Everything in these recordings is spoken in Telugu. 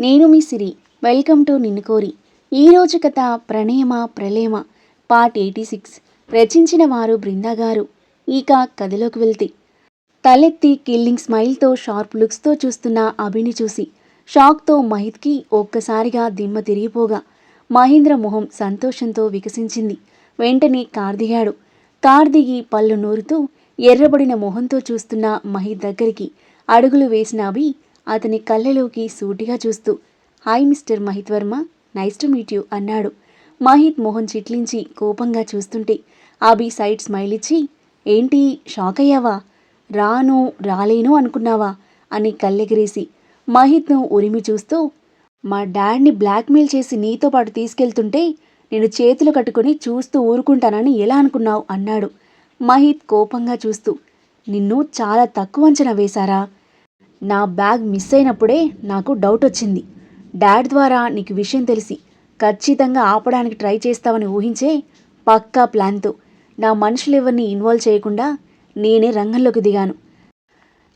నేను మీ సిరి. వెల్కమ్ టు నిన్ను కోరి. ఈరోజు కథ ప్రణయమ ప్రళయమ? Part eighty six. రచించిన వారు బృందా గారు. ఇక కథలోకి వెళ్తే. తలెత్తి కిల్లింగ్ స్మైల్తో షార్ప్ లుక్స్తో చూస్తున్న అభిని చూసి షాక్తో మహిత్కి ఒక్కసారిగా దిమ్మ తిరిగిపోగా మహేంద్ర మొహం సంతోషంతో వికసించింది. వెంటనే కార్ దిగాడు కార్ దిగి పళ్ళు నూరుతూ ఎర్రబడిన మొహంతో చూస్తున్న మహిత్ దగ్గరికి అడుగులు వేసిన అభి అతని కళ్ళలోకి సూటిగా చూస్తూ hi mister Mahith Varma nice to meet you అన్నాడు. మహిత్ మొహం చిట్లించి కోపంగా చూస్తుంటే ఆబి సైడ్ స్మైల్ ఇచ్చి ఏంటి షాక్ అయ్యావా? రాను రాలేను అనుకున్నావా? అని కళ్ళెగిరేసి మహిత్ను ఉరిమి చూస్తూ మా డాడ్ని బ్లాక్మెయిల్ చేసి నీతో పాటు తీసుకెళ్తుంటే నేను చేతులు కట్టుకుని చూస్తూ ఊరుకుంటానని ఎలా అనుకున్నావు? అన్నాడు. మహిత్ కోపంగా చూస్తూ నిన్ను చాలా తక్కువ అంచనా వేశారా? నా బ్యాగ్ మిస్ అయినప్పుడే నాకు డౌట్ వచ్చింది. డాడ్ ద్వారా నీకు విషయం తెలిసి ఖచ్చితంగా ఆపడానికి ట్రై చేస్తావని ఊహించే పక్కా ప్లాన్తో నా మనుషులెవరిని ఇన్వాల్వ్ చేయకుండా నేనే రంగంలోకి దిగాను.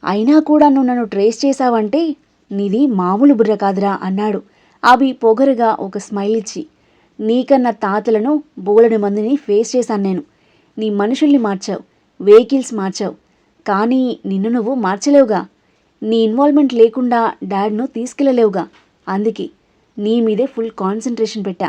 అయినా కూడా నువ్వు నన్ను ట్రేస్ చేశావంటే నీది మామూలు బుర్ర కాదురా అన్నాడు. అవి పొగరుగా ఒక స్మైల్ ఇచ్చి నీకన్నా తాతలను బోలెడు మందిని ఫేస్ చేశాను నేను. నీ మనుషుల్ని మార్చావు వెహికల్స్ మార్చావు. కానీ నిన్ను నువ్వు మార్చలేవుగా. నీ ఇన్వాల్వ్మెంట్ లేకుండా డాడ్ను తీసుకెళ్ళలేవుగా. అందుకే నీ మీదే ఫుల్ కాన్సన్ట్రేషన్ పెట్టా.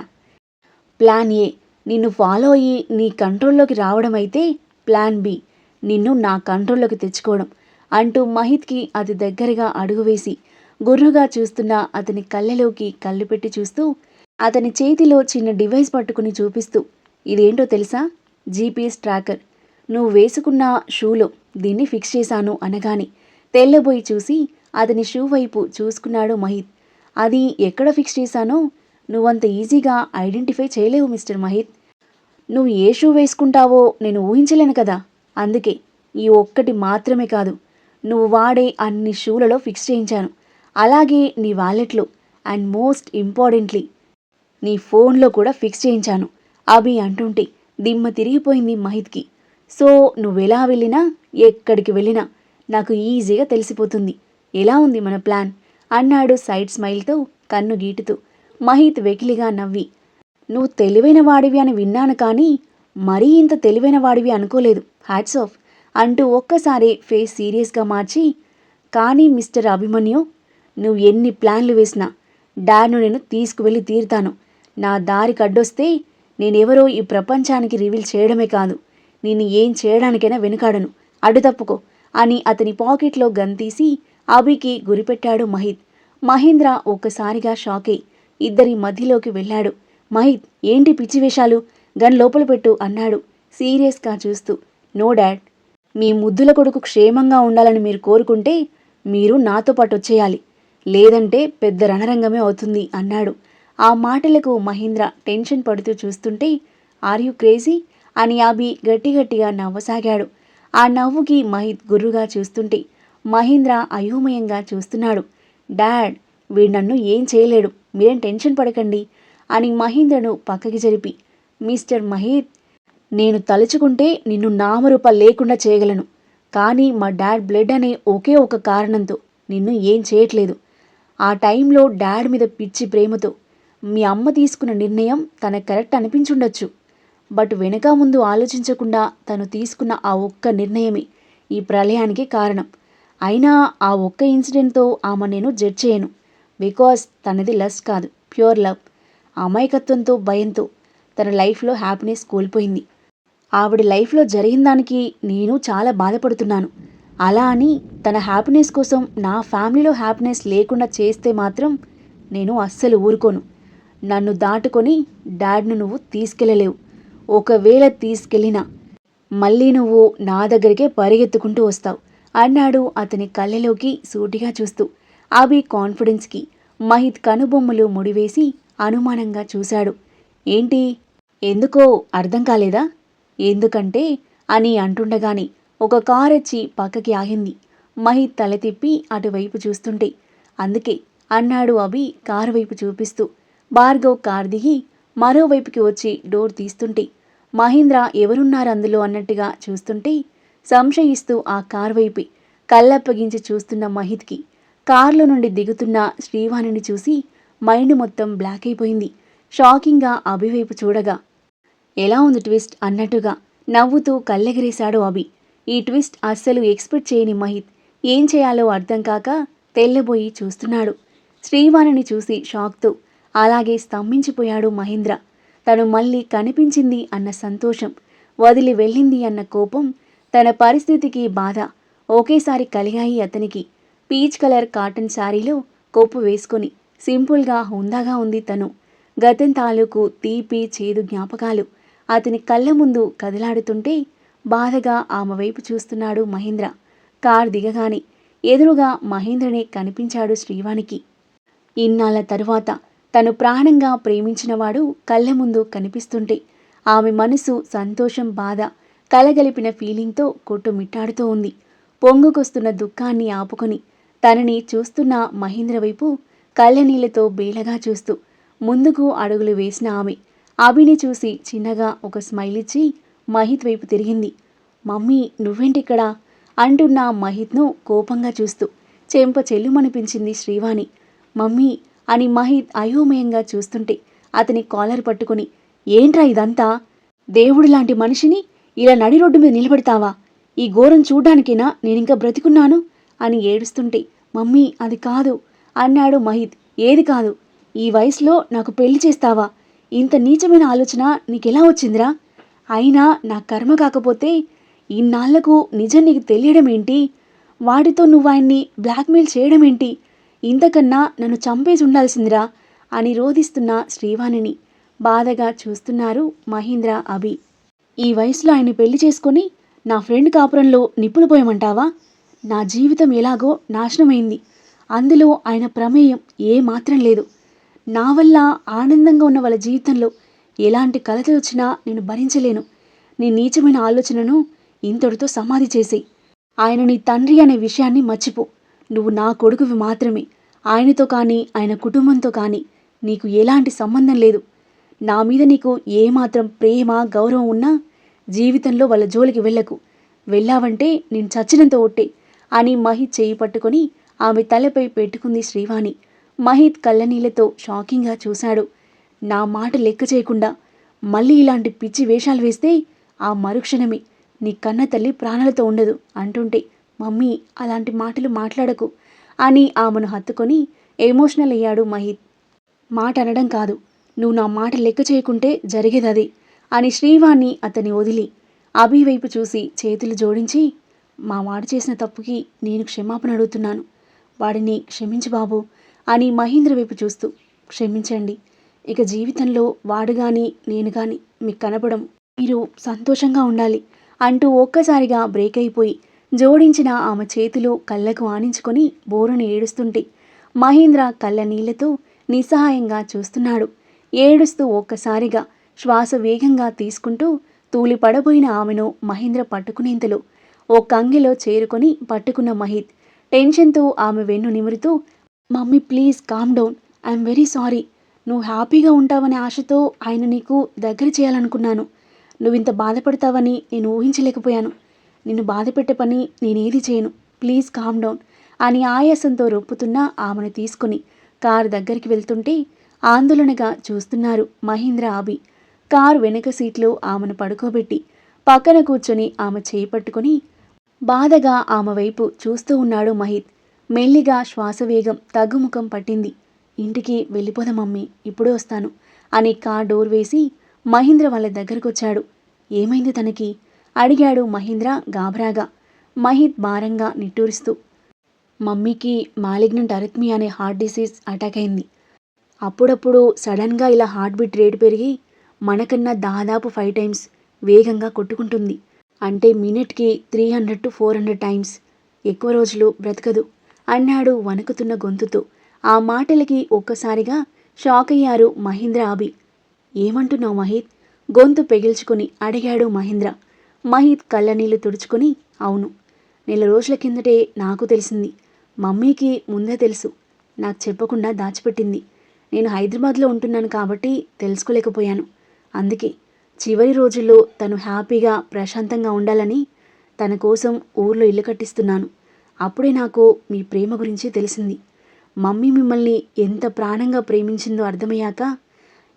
ప్లాన్ ఏ నిన్ను ఫాలో అయ్యి నీ కంట్రోల్లోకి రావడం అయితే ప్లాన్ బి నిన్ను నా కంట్రోల్లోకి తెచ్చుకోవడం అంటూ మహిత్కి అది దగ్గరగా అడుగు వేసి గుర్రుగా చూస్తున్న అతని కళ్ళలోకి కళ్ళు పెట్టి చూస్తూ అతని చేతిలో చిన్న డివైస్ పట్టుకుని చూపిస్తూ ఇదేంటో తెలుసా? జీపీఎస్ ట్రాకర్ నువ్వు వేసుకున్న షూలో దీన్ని ఫిక్స్ చేశాను అనగానే తెల్లబోయి చూసి అతని షూ వైపు చూసుకున్నాడు మహిత్. అది ఎక్కడ ఫిక్స్ చేశానో నువ్వంత ఈజీగా ఐడెంటిఫై చేయలేవు మిస్టర్ మహిత్. నువ్వు ఏ షూ వేసుకుంటావో నేను ఊహించలేను కదా. అందుకే ఈ ఒక్కటి మాత్రమే కాదు నువ్వు వాడే అన్ని షూలలో ఫిక్స్ చేయించాను. అలాగే నీ వాలెట్లో అండ్ మోస్ట్ ఇంపార్టెంట్లీ నీ ఫోన్లో కూడా ఫిక్స్ చేయించాను. అవి అంటుంటే దిమ్మ తిరిగిపోయింది మహిత్కి. సో నువ్వెలా వెళ్ళినా ఎక్కడికి వెళ్ళినా నాకు ఈజీగా తెలిసిపోతుంది. ఎలా ఉంది మన ప్లాన్? అన్నాడు సైడ్ స్మైల్తో కన్ను గీటుతూ. మహిత్ వెకిలిగా నవ్వి. నువ్వు తెలివైన వాడివి అని విన్నాను కానీ మరీ ఇంత తెలివైన వాడివి అనుకోలేదు. హ్యాట్స్ ఆఫ్ అంటూ ఒక్కసారి ఫేస్ సీరియస్గా మార్చి కానీ మిస్టర్ అభిమన్యు నువ్వు ఎన్ని ప్లాన్లు వేసినా డాడ్ను నేను తీసుకువెళ్ళి తీరుతాను. నా దారి కడ్డొస్తే నేనెవరో ఈ ప్రపంచానికి రివీల్ చేయడమే కాదు. నేను ఏం చేయడానికైనా వెనుకాడను. అడ్డు తప్పుకో అని అతని పాకెట్లో గన్ తీసి అభికి గురిపెట్టాడు మహిత్ మహేంద్ర ఒక్కసారిగా షాకై ఇద్దరి మధ్యలోకి వెళ్ళాడు. మహిత్ ఏంటి పిచ్చి వేషాలు? గన్ లోపల పెట్టు అన్నాడు సీరియస్గా చూస్తూ. నో డాడ్ మీ ముద్దుల కొడుకు క్షేమంగా ఉండాలని మీరు కోరుకుంటే మీరు నాతో పాటు వచ్చేయాలి. లేదంటే పెద్ద రణరంగమే అవుతుంది అన్నాడు. ఆ మాటలకు మహేంద్ర టెన్షన్ పడుతూ చూస్తుంటే ఆర్ యు క్రేజీ? అని అభి గట్టి గట్టిగా నవ్వసాగాడు. ఆ నవ్వుకి మహిత్ గుర్రుగా చూస్తుంటే మహేంద్ర అయోమయంగా చూస్తున్నాడు. డాడ్ వీడు నన్ను ఏం చేయలేడు. మీరేం టెన్షన్ పడకండి అని మహేంద్రను పక్కకి జరిపి మిస్టర్ మహేత్ నేను తలుచుకుంటే నిన్ను నామరూప లేకుండా చేయగలను. కానీ మా డాడ్ బ్లడ్ అనే ఒకే ఒక కారణంతో నిన్ను ఏం చేయట్లేదు. ఆ టైంలో డాడ్ మీద పిచ్చి ప్రేమతో మీ అమ్మ తీసుకున్న నిర్ణయం తనకు కరెక్ట్ అనిపించుండొచ్చు. బట్ వెనక ముందు ఆలోచించకుండా తను తీసుకున్న ఆ ఒక్క నిర్ణయమే ఈ ప్రళయానికి కారణం. అయినా ఆ ఒక్క ఇన్సిడెంట్తో ఆమె నేను జడ్జ్ చేయను. బికాస్ తనది లస్ కాదు ప్యూర్ లవ్. అమాయకత్వంతో భయంతో తన లైఫ్లో హ్యాపీనెస్ కోల్పోయింది. ఆవిడ లైఫ్లో జరిగిన దానికి నేను చాలా బాధపడుతున్నాను. అలా అని తన హ్యాపీనెస్ కోసం నా ఫ్యామిలీలో హ్యాపీనెస్ లేకుండా చేస్తే మాత్రం నేను అస్సలు ఊరుకోను. నన్ను దాటుకొని డాడ్ను నువ్వు తీసుకెళ్ళలేవు. ఒకవేళ తీసుకెళ్ళినా మళ్ళీ నువ్వు నా దగ్గరికే పరిగెత్తుకుంటూ వస్తావు అన్నాడు అతని కళ్ళలోకి సూటిగా చూస్తూ. అభి కాన్ఫిడెన్స్కి మహిత్ కనుబొమ్మలు ముడివేసి అనుమానంగా చూశాడు. ఏంటి? ఎందుకో అర్థం కాలేదా? ఎందుకంటే అని అంటుండగానే ఒక కారొచ్చి వచ్చి పక్కకి ఆగింది. మహిత్ తల తిప్పి అటువైపు చూస్తుంటే అందుకే అన్నాడు అభి కారు వైపు చూపిస్తూ. భార్గవ్ కార్ దిగి మరోవైపుకి వచ్చి డోర్ తీస్తుంటే మహేంద్ర ఎవరున్నారు అందులో అన్నట్టుగా చూస్తుంటే సంశయిస్తూ ఆ కార్ వైపు కళ్ళప్పగించి చూస్తున్న మహిత్కి కారులో నుండి దిగుతున్న శ్రీవాణిని చూసి మైండ్ మొత్తం బ్లాక్ అయిపోయింది. షాకింగ్గా అభివైపు చూడగా ఎలా ఉంది ట్విస్ట్? అన్నట్టుగా నవ్వుతూ కళ్ళెగిరేశాడు అభి. ఈ ట్విస్ట్ అస్సలు ఎక్స్పెక్ట్ చేయని మహిత్ ఏం చేయాలో అర్థం కాక తెల్లబోయి చూస్తున్నాడు. శ్రీవాణిని చూసి షాక్తో అలాగే స్తంభించిపోయాడు మహేంద్ర. తను మళ్ళీ కనిపించింది అన్న సంతోషం వదిలి వెళ్ళింది అన్న కోపం తన పరిస్థితికి బాధ ఒకేసారి కలిగాయి అతనికి. పీచ్ కలర్ కాటన్ శారీలో కొప్పు వేసుకొని సింపుల్గా హుందాగా ఉంది తను. గతం తాలూకు తీపి చేదు జ్ఞాపకాలు అతని కళ్ళ ముందు కదిలాడుతుంటే బాధగా ఆమె వైపు చూస్తున్నాడు మహేంద్ర. కార్ దిగగానే ఎదురుగా మహేంద్రనే కనిపించాడు శ్రీవానికి ఇన్నాళ్ళ తరువాత తను ప్రాణంగా ప్రేమించినవాడు కళ్ళ ముందు కనిపిస్తుంటే ఆమె మనసు సంతోషం బాధ కలగలిపిన ఫీలింగ్తో కొట్టుమిట్టాడుతూ ఉంది. పొంగుకొస్తున్న దుఃఖాన్ని ఆపుకొని తనని చూస్తున్న మహేంద్ర వైపు కళ్ళనీళ్ళతో బేలగా చూస్తూ ముందుకు అడుగులు వేసిన ఆమె అభిని చూసి చిన్నగా ఒక స్మైల్ ఇచ్చి మహిత్ వైపు తిరిగింది. మమ్మీ నువ్వేంటిక్కడా? అంటున్న మహిత్ను కోపంగా చూస్తూ చెంప చెల్లుమనిపించింది శ్రీవాణి. మమ్మీ అని మహిత్ అయోమయంగా చూస్తుంటే అతని కాలర్ పట్టుకుని ఏంట్రా ఇదంతా? దేవుడు లాంటి మనిషిని ఇలా నడి రోడ్డు మీద నిలబెడతావా? ఈ ఘోరం చూడ్డానికేనా నేనింకా బ్రతికున్నాను? అని ఏడుస్తుంటే మమ్మీ అది కాదు. అన్నాడు మహిత్ ఏది కాదు? ఈ వయసులో నాకు పెళ్ళి చేస్తావా? ఇంత నీచమైన ఆలోచన నీకెలా వచ్చిందిరా? అయినా నా కర్మ కాకపోతే ఇన్నాళ్ళకు నిజం నీకు తెలియడం ఏంటి వాడితో నువ్వు ఆయన్ని బ్లాక్మెయిల్ చేయడం ఏంటి ఇంతకన్నా నన్ను చంపేసి ఉండాల్సిందిరా అని రోధిస్తున్న శ్రీవాణిని. బాధగా చూస్తున్నారు మహేంద్ర అభి. ఈ వయసులో ఆయన్ని పెళ్ళి చేసుకొని నా ఫ్రెండ్ కాపురంలో నిప్పులు పోయమంటావా? నా జీవితం ఎలాగో నాశనమైంది. అందులో ఆయన ప్రమేయం ఏ మాత్రం లేదు. నా వల్ల ఆనందంగా ఉన్న వాళ్ళ జీవితంలో ఎలాంటి కలత వచ్చినా నేను భరించలేను. నీ నీచమైన ఆలోచనను ఇంతటితో సమాధి చేసేయి. ఆయన నీ తండ్రి అనే విషయాన్ని మర్చిపో. నువ్వు నా కొడుకువి మాత్రమే. ఆయనతో కానీ ఆయన కుటుంబంతో కానీ నీకు ఎలాంటి సంబంధం లేదు. నా మీద నీకు ఏమాత్రం ప్రేమ గౌరవం ఉన్నా జీవితంలో వాళ్ళ జోలికి వెళ్ళకు. వెళ్ళావంటే నేను చచ్చినంత ఒట్టే అని మహిత్ చేయి పట్టుకొని ఆమె తలపై పెట్టుకుంది శ్రీవాణి. మహిత్ కళ్ళనీళ్ళతో షాకింగ్గా చూశాడు. నా మాట లెక్క చేయకుండా మళ్ళీ ఇలాంటి పిచ్చి వేషాలు వేస్తే ఆ మరుక్షణమే నీ కన్న తల్లి ప్రాణాలతో ఉండదు అంటుంటే మమ్మీ అలాంటి మాటలు మాట్లాడకు. అని ఆమెను హత్తుకొని ఎమోషనల్ అయ్యాడు మహిత్ మాట అనడం కాదు నువ్వు నా మాట లెక్క చేయకుంటే జరిగేదది అని శ్రీవాణి అతని వదిలి అభి వైపు చూసి చేతులు జోడించి మా వాడు చేసిన తప్పుకి నేను క్షమాపణ అడుగుతున్నాను. వాడిని క్షమించు బాబు అని మహేంద్ర వైపు చూస్తూ క్షమించండి ఇక జీవితంలో వాడు కానీ నేను కానీ మీకు కనపడం మీరు సంతోషంగా ఉండాలి అంటూ ఒక్కసారిగా బ్రేక్ అయిపోయి జోడించిన ఆమె చేతులు కళ్ళకు ఆనించుకొని బోరును ఏడుస్తుంటే మహేంద్ర కళ్ళ నీళ్ళతో నిస్సహాయంగా చూస్తున్నాడు. ఏడుస్తూ ఒక్కసారిగా శ్వాస వేగంగా తీసుకుంటూ తూలి పడబోయిన ఆమెను మహేంద్ర పట్టుకునేంతలో ఓ కంగిలో చేరుకొని పట్టుకున్న మహిత్ టెన్షన్తో ఆమె వెన్ను నిమురుతూ mummy please calm down. I'm very sorry. నువ్వు హ్యాపీగా ఉంటావనే ఆశతో ఆయన నీకు దగ్గర చేయాలనుకున్నాను. నువ్వు ఇంత బాధపడతావని నేను ఊహించలేకపోయాను. నిన్ను బాధపెట్టే పని నేనేది చేయను. ప్లీజ్ కామ్ డౌన్ అని ఆయాసంతో రొప్పుతున్న ఆమెను తీసుకుని కారు దగ్గరికి వెళ్తుంటే ఆందోళనగా చూస్తున్నారు మహేంద్ర ఆబి కారు వెనుక సీట్లో ఆమెను పడుకోబెట్టి పక్కన కూర్చొని ఆమె చేయి పట్టుకొని బాధగా ఆమె వైపు చూస్తూ ఉన్నాడు మహిత్ మెల్లిగా శ్వాసవేగం తగ్గుముఖం పట్టింది. ఇంటికి వెళ్ళిపోదాం మమ్మీ ఇప్పుడే వస్తాను అని కార్ డోర్ వేసి మహేంద్ర వాళ్ళ దగ్గరకొచ్చాడు. ఏమైంది తనకి? అడిగాడు మహేంద్ర గాబరాగా మహిత్ భారంగా నిట్టూరుస్తూ మమ్మీకి మాలిగ్నెంట్ అరిత్మి అనే హార్ట్ డిసీజ్ అటాక్ అయింది. అప్పుడప్పుడు సడన్గా ఇలా హార్ట్ బీట్ రేటు పెరిగి మనకన్నా దాదాపు ఫైవ్ టైమ్స్ వేగంగా కొట్టుకుంటుంది. అంటే మినిట్కి three hundred to four hundred times ఎక్కువ రోజులు బ్రతకదు అన్నాడు వణుకుతున్న గొంతుతో. ఆ మాటలకి ఒక్కసారిగా షాక్ అయ్యారు మహేంద్ర అభి. ఏమంటున్నావు మహిత్? గొంతు పెగిల్చుకొని అడిగాడు మహేంద్ర. మహిత్ కళ్ళనీళ్ళు తుడుచుకొని అవును నెల రోజుల కిందటే నాకు తెలిసింది. మమ్మీకి ముందే తెలుసు. నాకు చెప్పకుండా దాచిపెట్టింది. నేను హైదరాబాద్లో ఉంటున్నాను కాబట్టి తెలుసుకోలేకపోయాను. అందుకే చివరి రోజుల్లో తను హ్యాపీగా ప్రశాంతంగా ఉండాలని తన కోసం ఊర్లో ఇల్లు కట్టిస్తున్నాను. అప్పుడే నాకు మీ ప్రేమ గురించి తెలిసింది. మమ్మీ మిమ్మల్ని ఎంత ప్రాణంగా ప్రేమించిందో అర్థమయ్యాక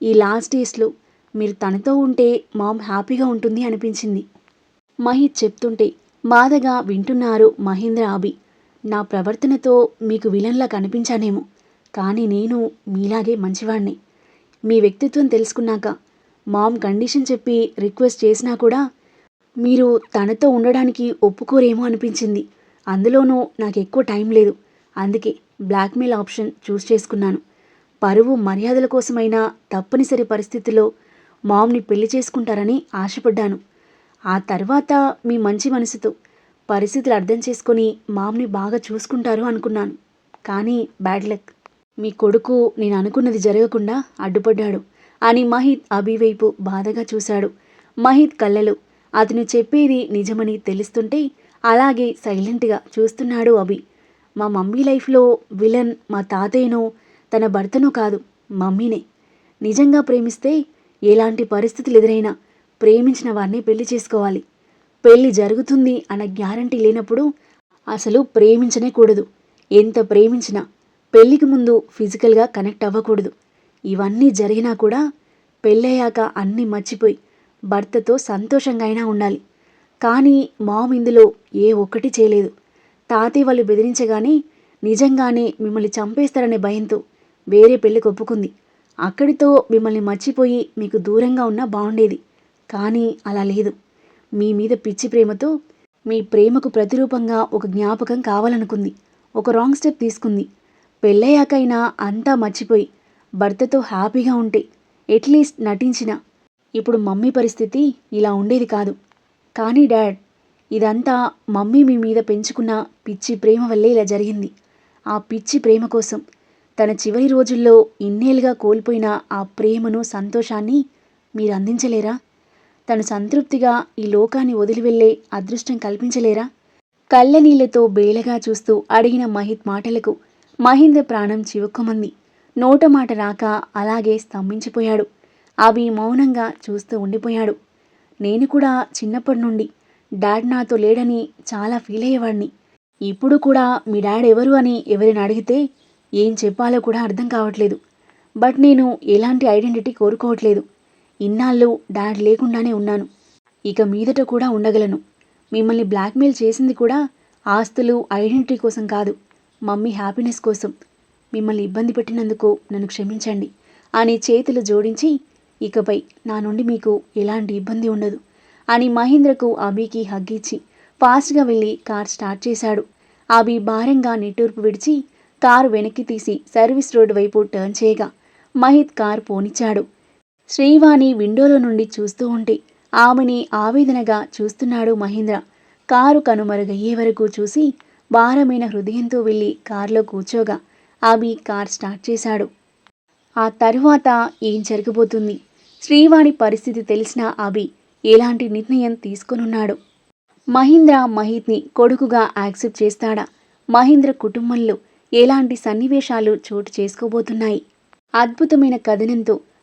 ఈ లాస్ట్ డేస్లో మీరు తనతో ఉంటే మామ్ హ్యాపీగా ఉంటుంది అనిపించింది. మహిత్ చెప్తుంటే బాధగా వింటున్నారు మహేంద్ర అభి. నా ప్రవర్తనతో మీకు విలన్లా కనిపించానేమో కానీ నేను మీలాగే మంచివాణ్ణి. మీ వ్యక్తిత్వం తెలుసుకున్నాక మామ్ కండిషన్ చెప్పి రిక్వెస్ట్ చేసినా కూడా మీరు తనతో ఉండడానికి ఒప్పుకోరేమో అనిపించింది. అందులోనూ నాకు ఎక్కువ టైం లేదు అందుకే బ్లాక్మెయిల్ ఆప్షన్ చూస్ చేసుకున్నాను. పరువు మర్యాదల కోసమైనా తప్పనిసరి పరిస్థితిలో మామ్ని పెళ్ళి చేసుకుంటారని ఆశపడ్డాను. ఆ తర్వాత మీ మంచి మనసుతో పరిస్థితులు అర్థం చేసుకొని మామ్ని బాగా చూసుకుంటారు అనుకున్నాను. కానీ బ్యాడ్ లక్. మీ కొడుకు నేను అనుకున్నది జరగకుండా అడ్డుపడ్డాడు అని మహిత్ అభివైపు బాధగా చూశాడు. మహిత్ కళ్ళలు అతను చెప్పేది నిజమని తెలుస్తుంటే అలాగే సైలెంట్గా చూస్తున్నాడు అభి. మా మమ్మీ లైఫ్లో విలన్ మా తాతయ్యనో తన భర్తనో కాదు మమ్మీనే. నిజంగా ప్రేమిస్తే ఎలాంటి పరిస్థితులు ఎదురైనా ప్రేమించిన వారిని పెళ్ళి చేసుకోవాలి. పెళ్ళి జరుగుతుంది అన్న గ్యారంటీ లేనప్పుడు అసలు ప్రేమించనే కూడదు ఎంత ప్రేమించినా పెళ్ళికి ముందు ఫిజికల్గా కనెక్ట్ అవ్వకూడదు. ఇవన్నీ జరిగినా కూడా పెళ్ళయ్యాక అన్నీ మర్చిపోయి భర్తతో సంతోషంగా అయినా ఉండాలి. కానీ మామ్ ఇందులో ఏ ఒక్కటి చేయలేదు. తాతయ్య వాళ్ళు బెదిరించగానే నిజంగానే మిమ్మల్ని చంపేస్తారనే భయంతో వేరే పెళ్ళికి ఒప్పుకుంది. అక్కడితో మిమ్మల్ని మర్చిపోయి మీకు దూరంగా ఉన్నా బాగుండేది కానీ అలా లేదు. మీ మీద పిచ్చి ప్రేమతో మీ ప్రేమకు ప్రతిరూపంగా ఒక జ్ఞాపకం కావాలనుకుంది. ఒక రాంగ్ స్టెప్ తీసుకుంది. పెళ్ళయ్యాకైనా అంతా మర్చిపోయి భర్తతో హ్యాపీగా ఉంటే ఎట్లీస్ట్ నటించిన ఇప్పుడు మమ్మీ పరిస్థితి ఇలా ఉండేది కాదు. కానీ డాడ్ ఇదంతా మమ్మీ మీ మీద పెంచుకున్న పిచ్చి ప్రేమ వల్లే ఇలా జరిగింది. ఆ పిచ్చి ప్రేమ కోసం తన చివరి రోజుల్లో ఇన్నేళ్ళుగా కోల్పోయిన ఆ ప్రేమను సంతోషాన్ని మీరు అందించలేరా? తను సంతృప్తిగా ఈ లోకాన్ని వదిలి వెళ్ళే అదృష్టం కల్పించలేరా? కళ్ళనీళ్ళతో బేలగా చూస్తూ అడిగిన మహిత్ మాటలకు మహేంద్ర ప్రాణం చివుక్కుమంది. నోట మాట రాక అలాగే స్తంభించిపోయాడు. అవి మౌనంగా చూస్తూ ఉండిపోయాడు. నేను కూడా చిన్నప్పటి నుండి డాడ్ నాతో లేడని చాలా ఫీల్ అయ్యేవాడిని. ఇప్పుడు కూడా మీ డాడ్ ఎవరు అని ఎవరిని అడిగితే ఏం చెప్పాలో కూడా అర్థం కావట్లేదు. బట్ నేను ఎలాంటి ఐడెంటిటీ కోరుకోవట్లేదు. ఇన్నాళ్ళు డాడ్ లేకుండానే ఉన్నాను. ఇక మీదట కూడా ఉండగలను. మిమ్మల్ని బ్లాక్మెయిల్ చేసింది కూడా ఆస్తులు ఐడెంటిటీ కోసం కాదు మమ్మీ హ్యాపీనెస్ కోసం. మిమ్మల్ని ఇబ్బంది పెట్టినందుకు నన్ను క్షమించండి. అని చేతులు జోడించి ఇకపై నా నుండి మీకు ఎలాంటి ఇబ్బంది ఉండదు అని మహేంద్రకు అభికి హగ్గిచ్చి ఫాస్ట్గా వెళ్ళి కార్ స్టార్ట్ చేశాడు. అభి భారంగా నిట్టూర్పు విడిచి కారు వెనక్కి తీసి సర్వీస్ రోడ్డు వైపు టర్న్ చేయగా మహిత్ కార్ పోనిచ్చాడు. శ్రీవాణి విండోలో నుండి చూస్తూ ఉంటే ఆమెని ఆవేదనగా చూస్తున్నాడు మహేంద్ర. కారు కనుమరుగయ్యే వరకు చూసి భారమైన హృదయంతో వెళ్ళి కారులో కూర్చోగా. అభి కార్ స్టార్ట్ చేశాడు. ఆ తరువాత ఏం జరగబోతుంది? శ్రీవాణి పరిస్థితి తెలిసిన అభి ఎలాంటి నిర్ణయం తీసుకొనున్నాడు? మహీంద్ర మహిత్ని కొడుకుగా యాక్సెప్ట్ చేస్తాడా? మహీంద్ర కుటుంబంలో ఎలాంటి సన్నివేశాలు చోటు చేసుకోబోతున్నాయి? అద్భుతమైన కథనంతో